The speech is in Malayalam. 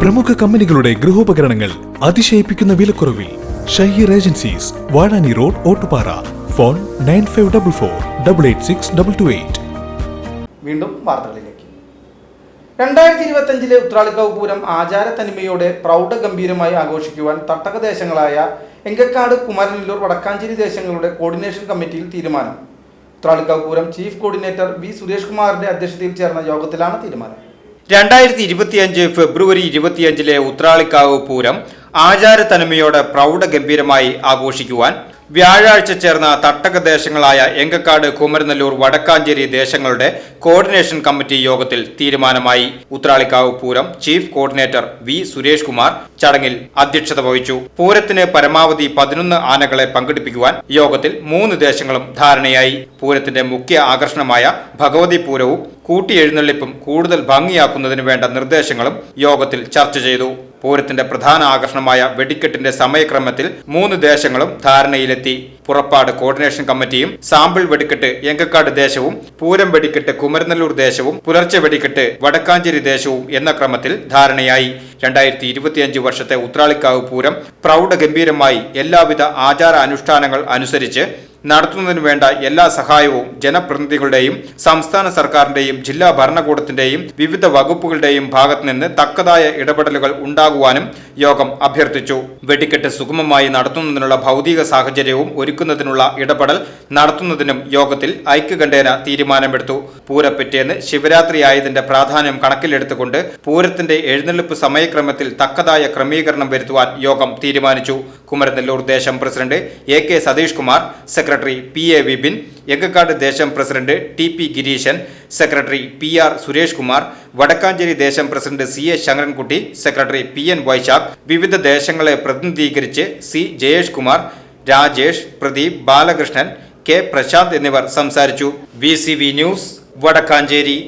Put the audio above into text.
പ്രമുഖ കമ്പനികളുടെ ഗൃഹോപകരണങ്ങൾ അതിശയിപ്പിക്കുന്ന വിലക്കുറവിൽ Shaheer agencies Vazhani road Ottupara. Phone nine five double four double eight six double two eight. വീണ്ടും വാർത്തകളിലേക്ക്. രണ്ടായിരത്തി ഇരുപത്തഞ്ചിലെ ഉത്രാളിക്കാവ് പൂരം ആചാരത്തനിമയോടെ പ്രൗഢഗംഭീരമായി ആഘോഷിക്കുവാൻ തട്ടകദേശങ്ങളായ എങ്കക്കാട് കുമാരനല്ലൂർ വടക്കാഞ്ചേരി ദേശങ്ങളുടെ കോർഡിനേഷൻ കമ്മിറ്റിയിൽ തീരുമാനം. Uthralikavu Pooram chief coordinator V Suresh കുമാറിന്റെ അധ്യക്ഷതയിൽ ചേർന്ന യോഗത്തിലാണ് തീരുമാനം. രണ്ടായിരത്തി ഇരുപത്തിയഞ്ച് ഫെബ്രുവരി ഇരുപത്തിയഞ്ചിലെ ഉത്രാളിക്കാവ് പൂരം ആചാരത്തനിമയോടെ പ്രൗഢഗംഭീരമായി ആഘോഷിക്കുവാൻ വ്യാഴാഴ്ച ചേർന്ന തട്ടക ദേശങ്ങളായ എങ്കക്കാട് കുമരനെല്ലൂർ വടക്കാഞ്ചേരി ദേശങ്ങളുടെ കോർഡിനേഷൻ കമ്മിറ്റി യോഗത്തിൽ തീരുമാനമായി. Uthralikavu Pooram chief coordinator V. Suresh Kumar ചടങ്ങിൽ അധ്യക്ഷത വഹിച്ചു. പൂരത്തിന് പരമാവധി പതിനൊന്ന് ആനകളെ പങ്കെടുപ്പിക്കുവാൻ യോഗത്തിൽ മൂന്ന് ദേശങ്ങളും ധാരണയായി. പൂരത്തിന്റെ മുഖ്യ ആകർഷണമായ ഭഗവതി പൂരവും കൂട്ടിയെഴുന്നള്ളിപ്പും കൂടുതൽ ഭംഗിയാക്കുന്നതിന് വേണ്ട നിർദ്ദേശങ്ങളും യോഗത്തിൽ ചർച്ച ചെയ്തു. പൂരത്തിന്റെ പ്രധാന ആകർഷണമായ വെടിക്കെട്ടിന്റെ സമയക്രമത്തിൽ മൂന്ന് ദേശങ്ങളും ധാരണയിലെത്തി. പുറപ്പാട് കോർഡിനേഷൻ കമ്മിറ്റിയും സാമ്പിൾ വെടിക്കെട്ട് എങ്കക്കാട് ദേശവും പൂരം വെടിക്കെട്ട് കുമരനെല്ലൂർ ദേശവും പുലർച്ചെ വെടിക്കെട്ട് വടക്കാഞ്ചേരി ദേശവും എന്ന ക്രമത്തിൽ ധാരണയായി. രണ്ടായിരത്തി ഇരുപത്തിയഞ്ച് വർഷത്തെ ഉത്രാളിക്കാവ് പൂരം പ്രൗഢഗംഭീരമായി എല്ലാവിധ ആചാര അനുഷ്ഠാനങ്ങൾ അനുസരിച്ച് നടത്തുന്നതിനു വേണ്ട എല്ലാ സഹായവും ജനപ്രതിനിധികളുടെയും സംസ്ഥാന സർക്കാരിന്റെയും ജില്ലാ ഭരണകൂടത്തിന്റെയും വിവിധ വകുപ്പുകളുടെയും ഭാഗത്തു നിന്ന് തക്കതായ ഇടപെടലുകൾ ഉണ്ടാകുവാനും യോഗം അഭ്യർത്ഥിച്ചു. വെടിക്കെട്ട് സുഗമമായി നടത്തുന്നതിനുള്ള ഭൗതിക സാഹചര്യവും ഒരുക്കുന്നതിനുള്ള ഇടപെടൽ നടത്തുന്നതിനും യോഗത്തിൽ ഐക്യകണ്ഠേന തീരുമാനമെടുത്തു. പൂരപ്പിറ്റേന്ന് ശിവരാത്രി ആയതിന്റെ പ്രാധാന്യം കണക്കിലെടുത്തുകൊണ്ട് പൂരത്തിന്റെ എഴുന്നള്ളിപ്പ് സമയക്രമത്തിൽ തക്കതായ ക്രമീകരണം വരുത്തുവാൻ യോഗം തീരുമാനിച്ചു. കുമരനെല്ലൂർ ദേശം president A K Satheesh Kumar secretary P A Vipin Engakkad ദേശം president T P Gireeshan secretary P R Suresh Kumar Vadakkancheri ദേശം president C A Sankarankutty secretary P N Vysakh വിവിധ ദേശങ്ങളെ പ്രതിനിധീകരിച്ച് സി ജയേഷ് കുമാർ രാജേഷ് പ്രദീപ് ബാലകൃഷ്ണൻ കെ പ്രശാന്ത് എന്നിവർ സംസാരിച്ചു. V news Vadakkancheri.